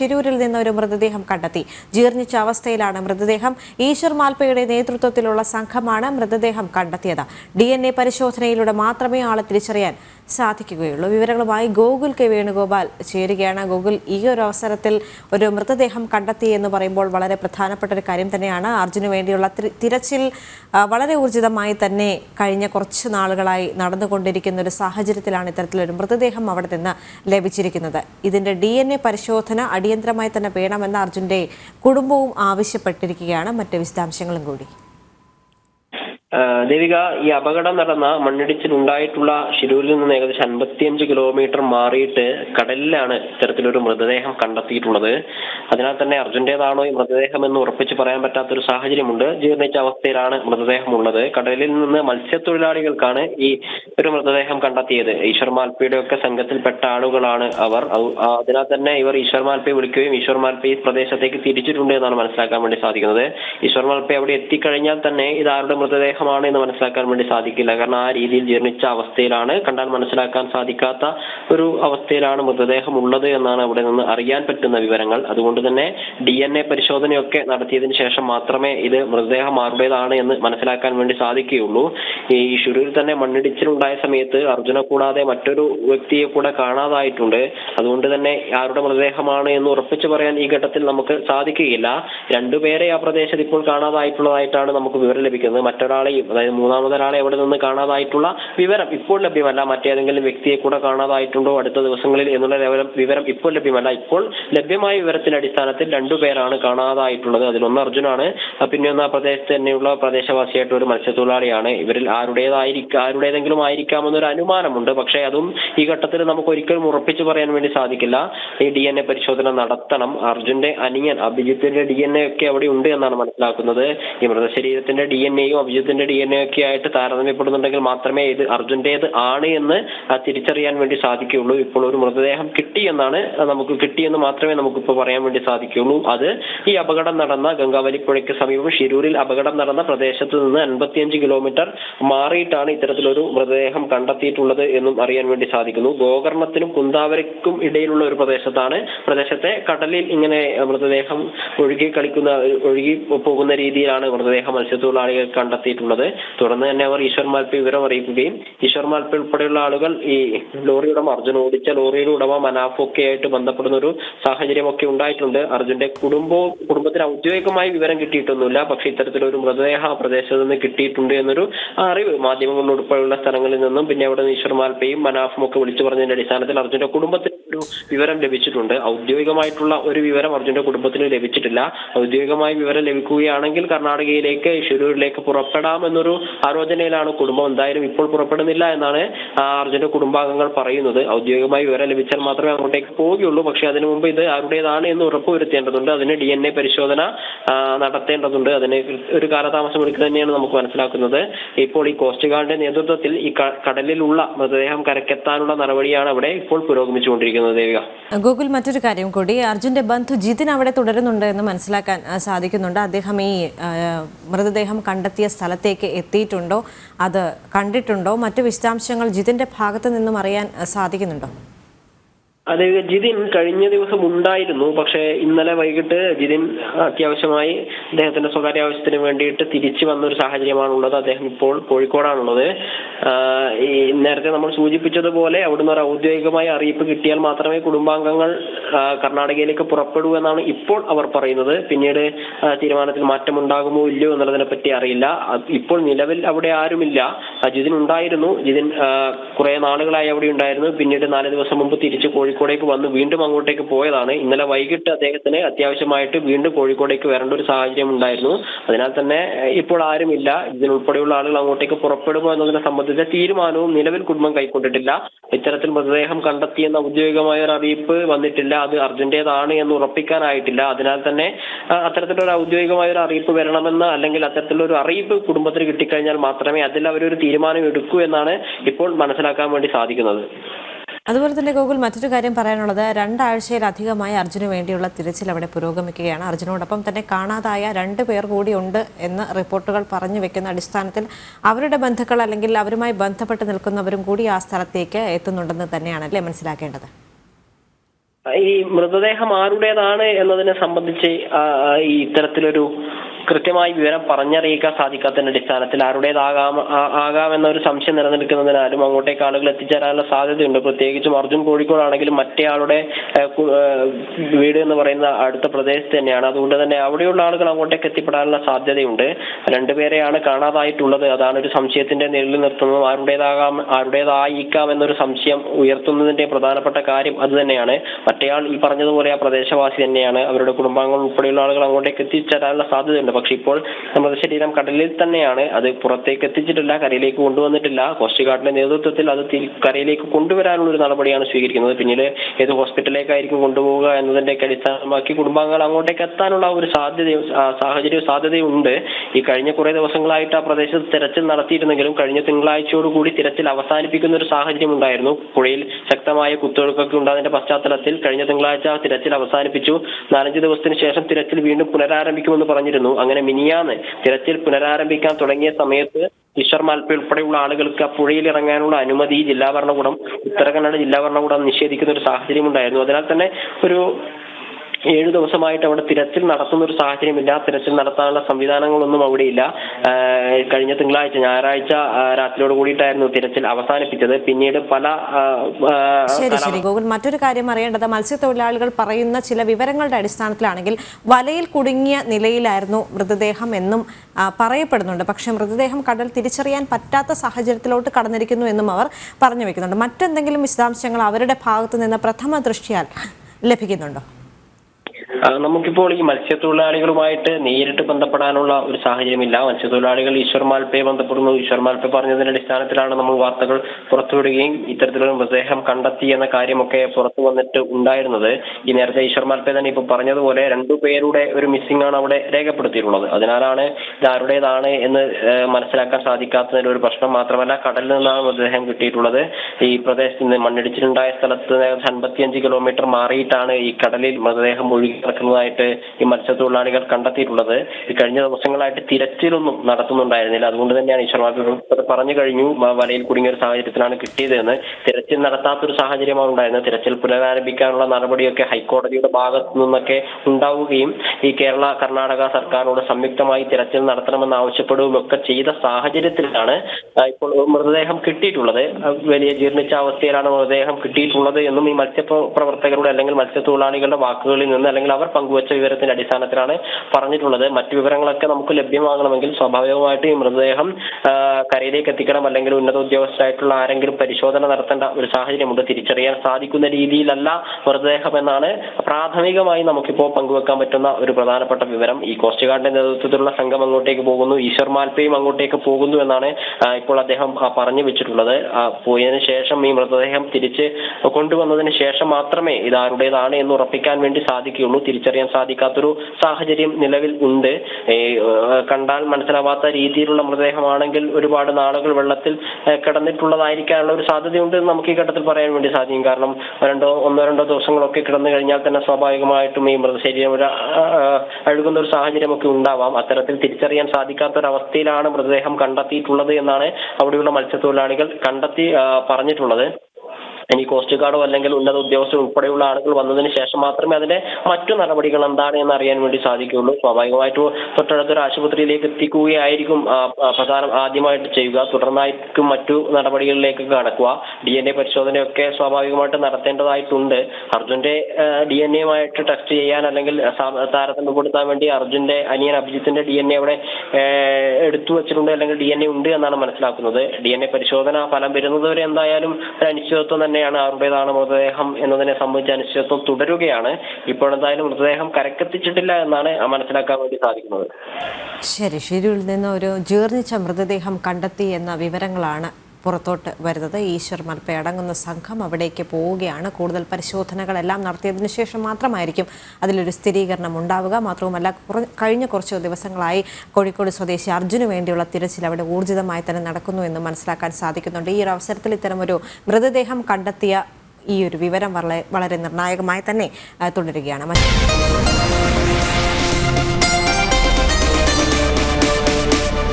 ഷിരൂരിൽ നിന്ന് ഒരു മൃതദേഹം കണ്ടെത്തി. ജീർണിച്ച അവസ്ഥയിലാണ് മൃതദേഹം. ഈശ്വർ മാൽപ്പയുടെ നേതൃത്വത്തിലുള്ള സംഘമാണ് മൃതദേഹം കണ്ടെത്തിയത്. ഡി പരിശോധനയിലൂടെ മാത്രമേ ആളെ തിരിച്ചറിയാൻ സാധിക്കുകയുള്ളൂ. വിവരങ്ങളുമായി ഗോകുൽ കെ വേണുഗോപാൽ ചേരുകയാണ്. ഗോകുൽ ഈ ഒരു അവസരത്തിൽ ഒരു മൃതദേഹം കണ്ടെത്തി എന്ന് പറയുമ്പോൾ വളരെ പ്രധാനപ്പെട്ട ഒരു കാര്യം തന്നെയാണ്. അർജുന് വേണ്ടിയുള്ള തിരച്ചിൽ വളരെ ഊർജിതമായി തന്നെ കഴിഞ്ഞ കുറച്ച് നാളുകളായി നടന്നുകൊണ്ടിരിക്കുന്ന ഒരു സാഹചര്യത്തിലാണ് ഇത്തരത്തിലൊരു മൃതദേഹം അവിടെ നിന്ന് ലഭിച്ചിരിക്കുന്നത്. ഇതിന്റെ ഡി എൻ എ പരിശോധന അടിയന്തരമായി തന്നെ വേണമെന്ന് അർജുന്റെ കുടുംബവും ആവശ്യപ്പെട്ടിരിക്കുകയാണ്. മറ്റ് വിശദാംശങ്ങളും കൂടി. ദേവിക ഈ അപകടം നടന്ന മണ്ണിടിച്ചിൽ ഉണ്ടായിട്ടുള്ള ഷിരൂരിൽ നിന്ന് ഏകദേശം അൻപത്തിയഞ്ച് കിലോമീറ്റർ മാറിയിട്ട് കടലിലാണ് ഇത്തരത്തിലൊരു മൃതദേഹം കണ്ടെത്തിയിട്ടുള്ളത്. അതിനാൽ തന്നെ അർജുന്റേതാണോ ഈ മൃതദേഹം എന്ന് ഉറപ്പിച്ച് പറയാൻ പറ്റാത്തൊരു സാഹചര്യമുണ്ട്. ജീർണിച്ച അവസ്ഥയിലാണ് മൃതദേഹം ഉള്ളത് കടലിൽ നിന്ന് മത്സ്യത്തൊഴിലാളികൾക്കാണ് ഈ ഒരു മൃതദേഹം കണ്ടെത്തിയത്. ഈശ്വർ മാൽപ്പയുടെ ഒക്കെ സംഘത്തിൽപ്പെട്ട ആളുകളാണ് അവർ. അതിനാൽ തന്നെ ഇവർ ഈശ്വർ മാൽപ്പയെ വിളിക്കുകയും ഈശ്വർ മാൽപ്പ ഈ പ്രദേശത്തേക്ക് തിരിച്ചിട്ടുണ്ട് എന്നാണ് മനസ്സിലാക്കാൻ വേണ്ടി സാധിക്കുന്നത്. ഈശ്വർ മാൽപ്പ അവിടെ എത്തിക്കഴിഞ്ഞാൽ തന്നെ ഇത് ആരുടെ മൃതദേഹമാണ് എന്ന് മനസ്സിലാക്കാൻ വേണ്ടി സാധിക്കില്ല. കാരണം ആ രീതിയിൽ ജീർണിച്ച അവസ്ഥയിലാണ് കണ്ടാൽ മനസ്സിലാക്കാൻ സാധിക്കാത്ത ഒരു അവസ്ഥയിലാണ് മൃതദേഹം ഉള്ളത് എന്നാണ് അവിടെ നിന്ന് അറിയാൻ പറ്റുന്ന വിവരങ്ങൾ. അതുകൊണ്ട് തന്നെ ഡി എൻ എ പരിശോധനയൊക്കെ നടത്തിയതിനു ശേഷം മാത്രമേ ഇത് മൃതദേഹം ആരുടേതാണ് എന്ന് മനസ്സിലാക്കാൻ വേണ്ടി സാധിക്കുകയുള്ളൂ. ഈ ഷുരൂരിൽ തന്നെ മണ്ണിടിച്ചിലുണ്ടായ സമയത്ത് അർജുനെ കൂടാതെ മറ്റൊരു വ്യക്തിയെ കൂടെ കാണാതായിട്ടുണ്ട്. അതുകൊണ്ട് തന്നെ ആരുടെ മൃതദേഹമാണ് എന്ന് ഉറപ്പിച്ചു പറയാൻ ഈ ഘട്ടത്തിൽ നമുക്ക് സാധിക്കുകയില്ല. രണ്ടുപേരെ ആ പ്രദേശത്ത് ഇപ്പോൾ കാണാതായിട്ടുള്ളതായിട്ടാണ് നമുക്ക് വിവരം ലഭിക്കുന്നത്. മറ്റൊരാളെയും അതായത് മൂന്നാമതൊരാളെ അവിടെ നിന്ന് കാണാതായിട്ടുള്ള വിവരം ഇപ്പോൾ ലഭ്യമല്ല. മറ്റേതെങ്കിലും വ്യക്തിയെ കൂടെ കാണാതായിട്ടുണ്ടോ അടുത്ത ദിവസങ്ങളിൽ എന്നുള്ള വിവരം ഇപ്പോൾ ലഭ്യമല്ല. ഇപ്പോൾ ലഭ്യമായ വിവരത്തിന്റെ അടിസ്ഥാനത്തിൽ രണ്ടുപേരാണ് കാണാതായിട്ടുള്ളത്. അതിലൊന്ന് അർജുനാണ്. പിന്നെ ഒന്ന് ആ പ്രദേശത്ത് തന്നെയുള്ള പ്രദേശവാസിയായിട്ട് ഒരു മത്സ്യത്തൊഴിലാളിയാണ്. ഇവരിൽ ആരുടേതായിരിക്കും ആരുടേതെങ്കിലും ആയിരിക്കാമെന്നൊരു അനുമാനമുണ്ട്. പക്ഷേ അതും ഈ ഘട്ടത്തിൽ നമുക്ക് ഒരിക്കലും ഉറപ്പിച്ചു പറയാൻ വേണ്ടി സാധിക്കില്ല. ഈ ഡി എൻ എ പരിശോധന നടത്തണം. അർജുന്റെ അനിയൻ അഭിജിത്തിന്റെ ഡി എൻ എ ഒക്കെ അവിടെ ഉണ്ട് എന്നാണ് മനസ്സിലാക്കുന്നത്. ഈ മൃതശരീരത്തിന്റെ ഡി എൻ എയും അഭിജിത്തിന്റെ ഡി എൻ എ ഒക്കെ ആയിട്ട് താരതമ്യപ്പെടുന്നുണ്ടെങ്കിൽ മാത്രമേ ഇത് അർജുന്റേത് ആണ് എന്ന് തിരിച്ചറിയാൻ വേണ്ടി സാധിക്കുകയുള്ളൂ. ഇപ്പോൾ ഒരു മൃതദേഹം കിട്ടി എന്നാണ് നമുക്ക് കിട്ടിയെന്ന് മാത്രമേ നമുക്ക് നമുക്കിപ്പോൾ പറയാൻ വേണ്ടി സാധിക്കുകയുള്ളൂ. അത് ഈ അപകടം നടന്ന ഗംഗാവലിപ്പുഴയ്ക്ക് സമീപം ഷിരൂരിൽ അപകടം നടന്ന പ്രദേശത്ത് നിന്ന് അൻപത്തിയഞ്ച് കിലോമീറ്റർ മാറിയിട്ടാണ് ഇത്തരത്തിലൊരു മൃതദേഹം കണ്ടെത്തിയിട്ടുള്ളത് എന്നും അറിയാൻ വേണ്ടി സാധിക്കുന്നു. ഗോകർണത്തിനും കുന്താവരയ്ക്കും ഇടയിലുള്ള ഒരു പ്രദേശത്താണ് പ്രദേശത്തെ കടലിൽ ഇങ്ങനെ മൃതദേഹം ഒഴുകി കളിക്കുന്ന ഒഴുകി പോകുന്ന രീതിയിലാണ് മൃതദേഹം മത്സ്യത്തൊഴിലാളികൾ കണ്ടെത്തിയിട്ടുള്ളത്. തുടർന്ന് തന്നെ അവർ ഈശ്വർ മാൽപ്പ വിവരം അറിയിക്കുകയും ഈശ്വർ മാൽപ്പ ഉൾപ്പെടെയുള്ള ആളുകൾ ഈ ലോറി ഉടമ അർജുൻ ഓടിച്ച ലോറിയുടെ ഉടമ മനാഫ് ഒക്കെ ആയിട്ട് ബന്ധപ്പെടുന്ന ഒരു സാഹചര്യമൊക്കെ ഉണ്ടായിട്ടുണ്ട്. അർജുന്റെ കുടുംബവും കുടുംബത്തിന് ഔദ്യോഗികമായി വിവരം കിട്ടിയിട്ടൊന്നുമില്ല. പക്ഷെ ഇത്തരത്തിലൊരു മൃതദേഹ പ്രദേശത്ത് നിന്ന് കിട്ടിയിട്ടുണ്ട് എന്നൊരു അറിവ് മാധ്യമങ്ങൾ ഉൾപ്പെടെയുള്ള സ്ഥലങ്ങളിൽ നിന്നും പിന്നെ അവിടെ ഈശ്വർ മാൽപ്പയും മനാഫും ഒക്കെ വിളിച്ചു പറഞ്ഞതിന്റെ അടിസ്ഥാനത്തിൽ അർജുന്റെ കുടുംബത്തിന് ഒരു വിവരം ലഭിച്ചിട്ടുണ്ട്. ഔദ്യോഗികമായിട്ടുള്ള ഒരു വിവരം അർജുന്റെ കുടുംബത്തിന് ലഭിച്ചിട്ടില്ല. ഔദ്യോഗികമായ വിവരം ലഭിക്കുകയാണെങ്കിൽ കർണാടകയിലേക്ക് ഷിരൂരിലേക്ക് പുറപ്പെടാം എന്നൊരു ആലോചനയിലാണ് കുടുംബം. എന്തായാലും ഇപ്പോൾ പുറപ്പെടുന്നില്ല എന്നാണ് അർജുന്റെ കുടുംബാംഗങ്ങൾ പറയുന്നത്. ഔദ്യോഗികമായി വിവരം ലഭിച്ചാൽ മാത്രമേ അങ്ങോട്ടേക്ക് പോവുകയുള്ളൂ. പക്ഷെ അതിനു മുമ്പ് ഇത് ആരുടേതാണ് എന്ന് ഉറപ്പുവരുത്തേണ്ടതുണ്ട്. അതിന് ഡി എൻ എ പരിശോധന നടത്തേണ്ടതുണ്ട്. അതിന് ഒരു കാലതാമസം എടുക്കുക തന്നെയാണ് നമുക്ക് മനസ്സിലാക്കുന്നത്. ഇപ്പോൾ ഈ കോസ്റ്റ് ഗാർഡിന്റെ നേതൃത്വത്തിൽ ഈ കടലിലുള്ള മൃതദേഹം കരക്കെത്താനുള്ള നടപടിയാണ് അവിടെ ഇപ്പോൾ പുരോഗമിച്ചുകൊണ്ടിരിക്കുന്നത്. ദേവിക. ഗൂഗിൾ മറ്റൊരു കാര്യം കൂടി. അർജുന്റെ ബന്ധു ജിതിൻ അവിടെ തുടരുന്നുണ്ട് എന്ന് മനസ്സിലാക്കാൻ സാധിക്കുന്നുണ്ട്. അദ്ദേഹം ഈ മൃതദേഹം കണ്ടെത്തിയ സ്ഥലത്തേക്ക് എത്തിയിട്ടുണ്ടോ? അത് കണ്ടിട്ടുണ്ടോ? മറ്റു വിശദാംശങ്ങൾ ജിതിന്റെ ഭാഗത്ത് നിന്നും അറിയാൻ സാധിക്കുന്നുണ്ടോ? അതെ ജിതിൻ കഴിഞ്ഞ ദിവസം ഉണ്ടായിരുന്നു. പക്ഷേ ഇന്നലെ വൈകിട്ട് ജിതിൻ അത്യാവശ്യമായി അദ്ദേഹത്തിന്റെ സ്വകാര്യ ആവശ്യത്തിന് വേണ്ടിയിട്ട് തിരിച്ചു വന്ന ഒരു സാഹചര്യമാണുള്ളത്. അദ്ദേഹം ഇപ്പോൾ കോഴിക്കോടാണുള്ളത്. ഈ നേരത്തെ നമ്മൾ സൂചിപ്പിച്ചതുപോലെ അവിടുന്ന് ഒരു ഔദ്യോഗികമായ അറിയിപ്പ് കിട്ടിയാൽ മാത്രമേ കുടുംബാംഗങ്ങൾ കർണാടകയിലേക്ക് പുറപ്പെടൂ എന്നാണ് ഇപ്പോൾ അവർ പറയുന്നത്. പിന്നീട് തീരുമാനത്തിൽ മാറ്റമുണ്ടാകുമോ ഇല്ലയോ എന്നുള്ളതിനെ പറ്റി അറിയില്ല ഇപ്പോൾ നിലവിൽ അവിടെ ആരുമില്ല. ജിതിൻ ഉണ്ടായിരുന്നു. ജിതിൻ കുറെ നാളുകളായി അവിടെ ഉണ്ടായിരുന്നു. പിന്നീട് നാല് ദിവസം മുമ്പ് തിരിച്ച് കോഴിക്കോടേക്ക് വന്ന് വീണ്ടും അങ്ങോട്ടേക്ക് പോയതാണ്. ഇന്നലെ വൈകിട്ട് അദ്ദേഹത്തിന് അത്യാവശ്യമായിട്ട് വീണ്ടും കോഴിക്കോടേക്ക് വരേണ്ട ഒരു സാഹചര്യം ഉണ്ടായിരുന്നു. അതിനാൽ തന്നെ ഇപ്പോൾ ആരുമില്ല. ഇതിനുൾപ്പെടെയുള്ള ആളുകൾ അങ്ങോട്ടേക്ക് പുറപ്പെടുമോ എന്നതിനെ സംബന്ധിച്ച തീരുമാനവും നിലവിൽ കുടുംബം കൈക്കൊണ്ടിട്ടില്ല. ഇത്തരത്തിൽ മൃതദേഹം കണ്ടെത്തിയെന്ന ഔദ്യോഗികമായ ഒരു അറിയിപ്പ് വന്നിട്ടില്ല. അത് അർജന്റേതാണ് എന്ന് ഉറപ്പിക്കാനായിട്ടില്ല. അതിനാൽ തന്നെ അത്തരത്തിലൊരു ഔദ്യോഗികമായ ഒരു അറിയിപ്പ് വരണമെന്ന് അല്ലെങ്കിൽ അത്തരത്തിലൊരു അറിയിപ്പ് കുടുംബത്തിന് കിട്ടിക്കഴിഞ്ഞാൽ മാത്രമേ അതിൽ അവരൊരു തീരുമാനം എടുക്കൂ എന്നാണ് ഇപ്പോൾ മനസ്സിലാക്കാൻ വേണ്ടി സാധിക്കുന്നത്. അതുപോലെ തന്നെ ഗോകുൽ മറ്റൊരു കാര്യം പറയാനുള്ളത് രണ്ടാഴ്ചയിലധികമായി അർജുന് വേണ്ടിയുള്ള തിരച്ചിൽ അവിടെ പുരോഗമിക്കുകയാണ്. അർജുനോടൊപ്പം തന്നെ കാണാതായ രണ്ട് പേർ കൂടിയുണ്ട് എന്ന് റിപ്പോർട്ടുകൾ പറഞ്ഞു വെക്കുന്ന അടിസ്ഥാനത്തിൽ അവരുടെ ബന്ധുക്കൾ അല്ലെങ്കിൽ അവരുമായി ബന്ധപ്പെട്ട് നിൽക്കുന്നവരും കൂടി ആ സ്ഥലത്തേക്ക് എത്തുന്നുണ്ടെന്ന് തന്നെയാണ് അല്ലേ മനസ്സിലാക്കേണ്ടത്? ഈ മൃതദേഹം ആരുടേതാണ് എന്നതിനെ സംബന്ധിച്ച് ഇത്തരത്തിലൊരു കൃത്യമായി വിവരം പറഞ്ഞറിയിക്കാൻ സാധിക്കാത്തതിന്റെ അടിസ്ഥാനത്തിൽ ആരുടേതാകാം ആകാമെന്ന ഒരു സംശയം നിലനിൽക്കുന്നതിനാലും അങ്ങോട്ടേക്ക് ആളുകൾ എത്തിച്ചേരാനുള്ള സാധ്യതയുണ്ട്. പ്രത്യേകിച്ചും അർജുൻ കോഴിക്കോടാണെങ്കിലും മറ്റേ ആളുടെ ഏഹ്, കു- ഏഹ്, വീട് എന്ന് പറയുന്ന അടുത്ത പ്രദേശത്ത് തന്നെയാണ്. അതുകൊണ്ട് തന്നെ അവിടെയുള്ള ആളുകൾ അങ്ങോട്ടേക്ക് എത്തിപ്പെടാനുള്ള സാധ്യതയുണ്ട്. രണ്ടുപേരെയാണ് കാണാതായിട്ടുള്ളത്. അതാണ് ഒരു സംശയത്തിന്റെ നിഴലിൽ നിർത്തുന്നത് ആരുടേതാകാം ആരുടേതായിരിക്കാം എന്നൊരു സംശയം ഉയർത്തുന്നതിന്റെ പ്രധാനപ്പെട്ട കാര്യം അത് തന്നെയാണ്. മറ്റേയാൾ ഈ പറഞ്ഞതുപോലെ ആ പ്രദേശവാസി തന്നെയാണ്. അവരുടെ കുടുംബാംഗങ്ങൾ ഉൾപ്പെടെയുള്ള ആളുകൾ അങ്ങോട്ടേക്ക് എത്തിച്ചേരാനുള്ള സാധ്യതയുണ്ട്. പക്ഷെ ഇപ്പോൾ നമ്മുടെ ശരീരം കടലിൽ തന്നെയാണ്. അത് പുറത്തേക്ക് എത്തിച്ചിട്ടില്ല കരയിലേക്ക് കൊണ്ടുവന്നിട്ടില്ല. കോസ്റ്റ് ഗാർഡിന്റെ നേതൃത്വത്തിൽ അത് കരയിലേക്ക് കൊണ്ടുവരാനുള്ള ഒരു നടപടിയാണ് സ്വീകരിക്കുന്നത്. പിന്നീട് ഏത് ഹോസ്പിറ്റലിലേക്കായിരിക്കും കൊണ്ടുപോവുക എന്നതിന്റെ ഒക്കെ അടിസ്ഥാനമാക്കി കുടുംബാംഗങ്ങൾ അങ്ങോട്ടേക്ക് എത്താനുള്ള ഒരു സാധ്യതയും ആ, സാഹചര്യവും സാധ്യതയുണ്ട്. ഈ കഴിഞ്ഞ കുറെ ദിവസങ്ങളായിട്ട് ആ പ്രദേശത്ത് തിരച്ചിൽ നടത്തിയിരുന്നെങ്കിലും കഴിഞ്ഞ തിങ്കളാഴ്ചയോടുകൂടി തിരച്ചിൽ അവസാനിപ്പിക്കുന്ന ഒരു സാഹചര്യം ഉണ്ടായിരുന്നു. പുഴയിൽ ശക്തമായ കുത്തൊഴുക്കൊക്കെ ഉണ്ടായതിന്റെ പശ്ചാത്തലത്തിൽ കഴിഞ്ഞ തിങ്കളാഴ്ച തിരച്ചിൽ അവസാനിപ്പിച്ചു. നാലഞ്ച് ദിവസത്തിന് ശേഷം തിരച്ചിൽ വീണ്ടും പുനരാരംഭിക്കുമെന്ന് പറഞ്ഞിരുന്നു. അങ്ങനെ മിനിയാന്ന് തിരച്ചിൽ പുനരാരംഭിക്കാൻ തുടങ്ങിയ സമയത്ത് ഈശ്വർ മാൽപ്പ ഉൾപ്പെടെയുള്ള ആളുകൾക്ക് ആ പുഴയിൽ ഇറങ്ങാനുള്ള അനുമതി ജില്ലാ ഭരണകൂടം ഉത്തര കന്നഡ ജില്ലാ ഭരണകൂടം നിഷേധിക്കുന്ന ഒരു സാഹചര്യം ഉണ്ടായിരുന്നു അതിനാൽ തന്നെ ഒരു ഏഴു ദിവസമായിട്ട് അവിടെ തിരച്ചിൽ നടത്തുന്ന ഒരു സാഹചര്യമില്ല. തിരച്ചിൽ നടത്താനുള്ള സംവിധാനങ്ങളൊന്നും അവിടെയില്ല. ഇല്ല കഴിഞ്ഞ തിങ്കളാഴ്ച ഞായറാഴ്ച രാത്രിയോട് കൂടിയിട്ടായിരുന്നു തിരച്ചിൽ അവസാനിപ്പിച്ചത്. പിന്നീട് പല ശരി ശരി. ഗോകുൽ മറ്റൊരു കാര്യം അറിയേണ്ടത് മത്സ്യത്തൊഴിലാളികൾ പറയുന്ന ചില വിവരങ്ങളുടെ അടിസ്ഥാനത്തിലാണെങ്കിൽ വലയിൽ കുടുങ്ങിയ നിലയിലായിരുന്നു മൃതദേഹം എന്നും പറയപ്പെടുന്നുണ്ട്. പക്ഷേ മൃതദേഹം കടൽ തിരിച്ചറിയാൻ പറ്റാത്ത സാഹചര്യത്തിലോട്ട് കടന്നിരിക്കുന്നു എന്നും അവർ പറഞ്ഞു വെക്കുന്നുണ്ട്. മറ്റെന്തെങ്കിലും വിശദാംശങ്ങൾ അവരുടെ ഭാഗത്തു നിന്ന് പ്രഥമ ദൃഷ്ടിയാൽ ലഭിക്കുന്നുണ്ടോ? നമുക്കിപ്പോൾ ഈ മത്സ്യത്തൊഴിലാളികളുമായിട്ട് നേരിട്ട് ബന്ധപ്പെടാനുള്ള ഒരു സാഹചര്യമില്ല. മത്സ്യത്തൊഴിലാളികൾ ഈശ്വർ മാൽപ്പയെ ബന്ധപ്പെടുന്നു. ഈശ്വർ മാൽപ്പ പറഞ്ഞതിന്റെ അടിസ്ഥാനത്തിലാണ് നമ്മൾ വാർത്തകൾ പുറത്തുവിടുകയും ഇത്തരത്തിലൊരു മൃതദേഹം കണ്ടെത്തി എന്ന കാര്യമൊക്കെ വന്നിട്ട് ഉണ്ടായിരുന്നത്. ഈ നേരത്തെ ഈശ്വർ മാൽപ്പെ തന്നെ ഇപ്പൊ പറഞ്ഞതുപോലെ രണ്ടു പേരുടെ ഒരു മിസ്സിംഗ് ആണ് അവിടെ രേഖപ്പെടുത്തിയിട്ടുള്ളത്. അതിനാലാണ് ഇത് ആരുടേതാണ് എന്ന് മനസ്സിലാക്കാൻ സാധിക്കാത്തതിന്റെ ഒരു പ്രശ്നം മാത്രമല്ല കടലിൽ നിന്നാണ് മൃതദേഹം കിട്ടിയിട്ടുള്ളത്. ഈ പ്രദേശത്ത് നിന്ന് മണ്ണിടിച്ചിലുണ്ടായ സ്ഥലത്ത് അൻപത്തിയഞ്ച് കിലോമീറ്റർ മാറിയിട്ടാണ് ഈ കടലിൽ മൃതദേഹം ഒഴുകി കിടക്കുന്നതായിട്ട് ഈ മത്സ്യത്തൊഴിലാളികൾ കണ്ടെത്തിയിട്ടുള്ളത്. ഈ കഴിഞ്ഞ ദിവസങ്ങളായിട്ട് തിരച്ചിലൊന്നും നടത്തുന്നുണ്ടായിരുന്നില്ല. അതുകൊണ്ട് തന്നെയാണ് ഈശ്വർ പറഞ്ഞു കഴിഞ്ഞു വലയിൽ കുടുങ്ങിയ ഒരു സാഹചര്യത്തിലാണ് കിട്ടിയതെന്ന്. തിരച്ചിൽ നടത്താത്തൊരു സാഹചര്യമാണ് ഉണ്ടായിരുന്നത്. തിരച്ചിൽ പുനരാരംഭിക്കാനുള്ള നടപടിയൊക്കെ ഹൈക്കോടതിയുടെ ഭാഗത്തു നിന്നൊക്കെ ഉണ്ടാവുകയും ഈ കേരള കർണാടക സർക്കാരോട് സംയുക്തമായി തിരച്ചിൽ നടത്തണമെന്ന് ആവശ്യപ്പെടുകയും ഒക്കെ ചെയ്ത സാഹചര്യത്തിലാണ് ഇപ്പോൾ മൃതദേഹം കിട്ടിയിട്ടുള്ളത്. വലിയ ജീർണിച്ച അവസ്ഥയിലാണ് മൃതദേഹം കിട്ടിയിട്ടുള്ളത് എന്നും ഈ മത്സ്യപ്രവർത്തകരുടെ അല്ലെങ്കിൽ മത്സ്യത്തൊഴിലാളികളുടെ വാക്കുകളിൽ നിന്ന് അല്ലെങ്കിൽ അവർ പങ്കുവച്ച വിവരത്തിന്റെ അടിസ്ഥാനത്തിലാണ് പറഞ്ഞിട്ടുള്ളത്. മറ്റു വിവരങ്ങളൊക്കെ നമുക്ക് ലഭ്യമാകണമെങ്കിൽ സ്വാഭാവികമായിട്ട് ഈ മൃതദേഹം കരയിലേക്ക് എത്തിക്കണം അല്ലെങ്കിൽ ഉന്നത ഉദ്യോഗസ്ഥരായിട്ടുള്ള ആരെങ്കിലും പരിശോധന നടത്തേണ്ട ഒരു സാഹചര്യമുണ്ട്. തിരിച്ചറിയാൻ സാധിക്കുന്ന രീതിയിലല്ല മൃതദേഹം എന്നാണ് പ്രാഥമികമായി നമുക്കിപ്പോൾ പങ്കുവെക്കാൻ പറ്റുന്ന ഒരു പ്രധാനപ്പെട്ട വിവരം. ഈ കോസ്റ്റ് ഗാർഡിന്റെ നേതൃത്വത്തിലുള്ള സംഘം അങ്ങോട്ടേക്ക് പോകുന്നു. ഈശ്വർ മാൽപ്പയും അങ്ങോട്ടേക്ക് പോകുന്നു എന്നാണ് ഇപ്പോൾ അദ്ദേഹം പറഞ്ഞു വെച്ചിട്ടുള്ളത്. പോയതിനു ശേഷം ഈ മൃതദേഹം തിരിച്ച് കൊണ്ടുവന്നതിന് ശേഷം മാത്രമേ ഇത് ആരുടേതാണ് എന്ന് ഉറപ്പിക്കാൻ വേണ്ടി സാധിക്കുകയുള്ളൂ. തിരിച്ചറിയാൻ സാധിക്കാത്തൊരു സാഹചര്യം നിലവിൽ ഉണ്ട്. കണ്ടാൽ മനസ്സിലാവാത്ത രീതിയിലുള്ള മൃതദേഹമാണെങ്കിൽ ഒരുപാട് നാളുകൾ വെള്ളത്തിൽ കിടന്നിട്ടുള്ളതായിരിക്കാനുള്ള ഒരു സാധ്യതയുണ്ട് നമുക്ക് ഈ ഘട്ടത്തിൽ പറയാൻ വേണ്ടി സാധിക്കും. കാരണം രണ്ടോ ഒന്നോ രണ്ടോ ദിവസങ്ങളൊക്കെ കിടന്നു കഴിഞ്ഞാൽ തന്നെ സ്വാഭാവികമായിട്ടും ഈ മൃതശരീരം ഒരു അഴുകുന്ന ഒരു സാഹചര്യമൊക്കെ ഉണ്ടാവാം. അത്തരത്തിൽ തിരിച്ചറിയാൻ സാധിക്കാത്ത ഒരു അവസ്ഥയിലാണ് മൃതദേഹം കണ്ടെത്തിയിട്ടുള്ളത് എന്നാണ് അവിടെയുള്ള മത്സ്യത്തൊഴിലാളികൾ കണ്ടെത്തി പറഞ്ഞിട്ടുള്ളത്. ഇനി കോസ്റ്റ് ഗാർഡോ അല്ലെങ്കിൽ ഉന്നത ഉദ്യോഗസ്ഥർ ഉൾപ്പെടെയുള്ള ആളുകൾ വന്നതിന് ശേഷം മാത്രമേ അതിന്റെ മറ്റു നടപടികൾ എന്താണ് എന്ന് അറിയാൻ വേണ്ടി സാധിക്കുകയുള്ളൂ. സ്വാഭാവികമായിട്ടും തൊട്ടടുത്തൊരു ആശുപത്രിയിലേക്ക് എത്തിക്കുകയായിരിക്കും പ്രധാനം ആദ്യമായിട്ട് ചെയ്യുക. തുടർന്നായിരിക്കും മറ്റു നടപടികളിലേക്ക് കടക്കുക. ഡി എൻ എ പരിശോധനയൊക്കെ സ്വാഭാവികമായിട്ട് നടത്തേണ്ടതായിട്ടുണ്ട്. അർജുന്റെ ഡി എൻ എയുമായിട്ട് ടെസ്റ്റ് ചെയ്യാൻ അല്ലെങ്കിൽ താരതമ്യപ്പെടുത്താൻ വേണ്ടി അർജുന്റെ അനിയൻ അഭിജിത്തിന്റെ ഡി എൻ എ അവിടെ എടുത്തു വെച്ചിട്ടുണ്ട് അല്ലെങ്കിൽ ഡി എൻ എ ഉണ്ട് എന്നാണ് മനസ്സിലാക്കുന്നത്. ഡി എൻ എ പരിശോധന ഫലം വരുന്നതുവരെ എന്തായാലും ഒരു അനിശ്ചിതത്വം തന്നെയാണ് ആരുടേതാണ് മൃതദേഹം എന്നതിനെ സംബന്ധിച്ച അനിശ്ചിതത്വം തുടരുകയാണ്. ഇപ്പോൾ എന്തായാലും മൃതദേഹം കരക്കെത്തിച്ചിട്ടില്ല എന്നാണ് മനസ്സിലാക്കാൻ വേണ്ടി സാധിക്കുന്നത്. ശരി ഷിരൂരിൽ നിന്ന് ഒരു ജീർണിച്ച മൃതദേഹം കണ്ടെത്തി എന്ന വിവരങ്ങളാണ് പുറത്തോട്ട് വരുന്നത്. ഈശ്വർ മൽപ്പ അടങ്ങുന്ന സംഘം അവിടേക്ക് പോവുകയാണ്. കൂടുതൽ പരിശോധനകളെല്ലാം നടത്തിയതിനു ശേഷം മാത്രമായിരിക്കും അതിലൊരു സ്ഥിരീകരണം ഉണ്ടാവുക. മാത്രവുമല്ല കഴിഞ്ഞ കുറച്ച് ദിവസങ്ങളായി കോഴിക്കോട് സ്വദേശി അർജുന് വേണ്ടിയുള്ള തിരച്ചിൽ അവിടെ ഊർജിതമായി തന്നെ നടക്കുന്നു എന്ന് മനസ്സിലാക്കാൻ സാധിക്കുന്നുണ്ട്. ഈ ഒരു അവസരത്തിൽ ഇത്തരമൊരു മൃതദേഹം കണ്ടെത്തിയ ഈ ഒരു വിവരം വളരെ വളരെ നിർണായകമായി തന്നെ തുടരുകയാണ്.